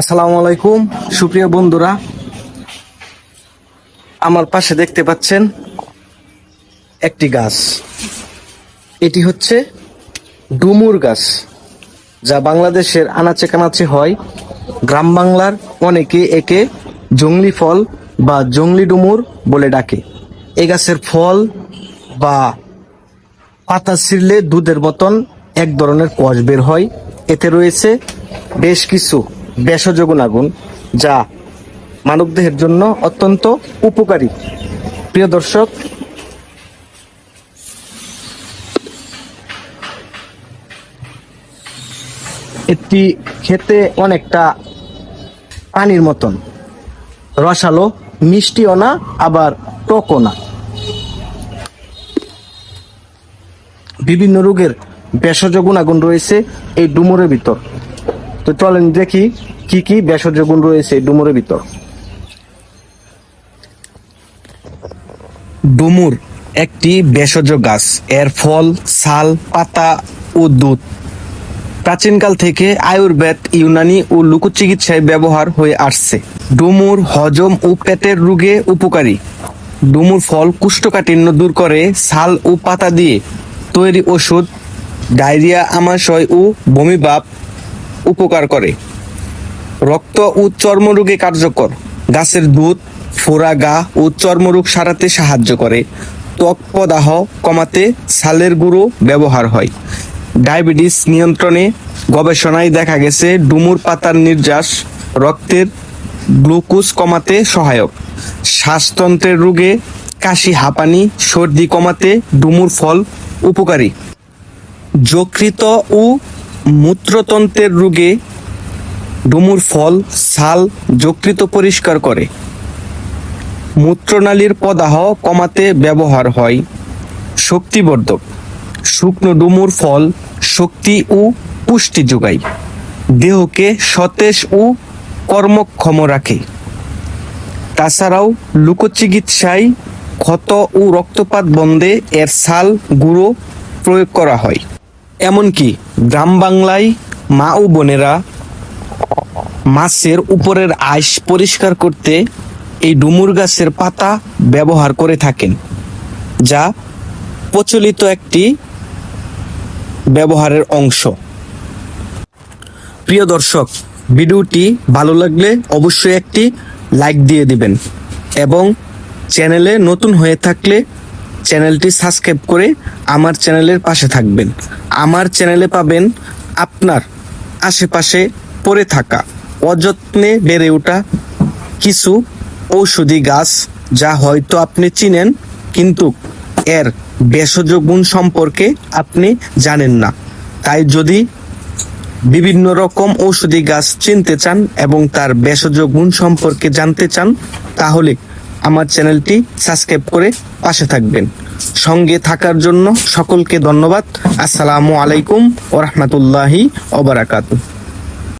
আসসালামু আলাইকুম, সুপ্রিয় বন্ধুরা। আমার পাশে দেখতে পাচ্ছেন একটি গাছ। এটি হচ্ছে ডুমুর গাছ, যা বাংলাদেশের আনাচে কানাচে হয়। গ্রাম বাংলার অনেকে একে জংলি ফল বা জংলি ডুমুর বলে ডাকে। এই গাছের ফল বা পাতা ছিঁড়লে দুধের মতন এক ধরনের কষ বের হয়। এতে রয়েছে বেশ কিছু ভেষজ গুণাগুণ যা মানবদেহের জন্য অত্যন্ত উপকারী। প্রিয় দর্শক এটি খেতে অনেকটা পানির মতন। রসালো, মিষ্টিও না, আবার টকও না। বিভিন্ন রোগের ভেষজ গুণাগুণ রয়েছে এই ডুমুরের ভিতর। তো চলেন দেখি কি কি ভেষজ গুণ রয়েছে ডুমুরের ভিতর। ডুমুর একটি ভেষজ গাছ। এর ফল, ছাল, পাতা ও দুধ। প্রাচীনকাল থেকে আয়ুর্বেদ, ইউনানি ও লোকচিকিৎসায় ব্যবহার হয়ে আসছে। ডুমুর হজম ও পেটের রোগে উপকারী। ডুমুর ফল কুষ্ঠকাঠিন্য দূর করে, ছাল ও পাতা দিয়ে তৈরি ওষুধ, ডায়রিয়া, আমাশয় ও বমিভাব উপকার করে। রক্ত ও চর্মরোগে কার্যকর। গাছের দুধ, ফোড়া গা ও চর্মরোগ সারাতে সাহায্য করে। ত্বক কমাতে ছালের গুঁড়ো ব্যবহার হয়। ডায়াবেটিস নিয়ন্ত্রণে গবেষণায় দেখা গেছে, ডুমুর পাতার নির্যাস রক্তের গ্লুকোজ কমাতে সহায়ক। শ্বাসতন্ত্রের রোগে কাশি, হাঁপানি, সর্দি কমাতে ডুমুর ফল উপকারী। যকৃত ও মূত্রতন্ত্রের রোগে ডুমুর ফল ছাল যকৃত পরিষ্কার করে। মূত্রনালীর পদাহ কমাতে ব্যবহার হয়। শক্তিবর্ধক। শুকনো ডুমুর ফল শক্তি ও পুষ্টি যোগায়। দেহকে সতেজ ও কর্মক্ষম রাখে। তাছাড়াও লোকচিকিৎসায় ক্ষত ও রক্তপাত বন্ধে এর ছাল গুঁড়ো প্রয়োগ করা হয়। এমনকি গ্রাম বাংলায় মা ও বোনেরা মাছের উপরের আইস পরিষ্কার করতে এই ডুমুর গাছের পাতা ব্যবহার করে থাকেন, যা প্রচলিত একটি ব্যবহারের অংশ। প্রিয় দর্শক, ভিডিওটি ভালো লাগলে অবশ্যই একটি লাইক দিয়ে দিবেন এবং চ্যানেলে নতুন হয়ে থাকলে চ্যানেলটি সাবস্ক্রাইব করে আমার চ্যানেলের পাশে থাকবেন। আমার চ্যানেলে পাবেন আপনার আশেপাশে পড়ে থাকা অযত্নে বেড়ে ওঠা কিছু ঔষধি গাছ যা হয়তো আপনি চিনেন, কিন্তু এর ভেষজ গুণ সম্পর্কে আপনি জানেন না। তাই যদি বিভিন্ন রকম ঔষধি গাছ চিনতে চান এবং তার ভেষজ গুণ সম্পর্কে জানতে চান, তাহলে আমার চ্যানেলটি সাবস্ক্রাইব করে পাশে থাকবেন। সঙ্গে থাকার জন্য সকলকে ধন্যবাদ। আসসালামু আলাইকুম ওরহমতুল্লাহি ওবরাকাতু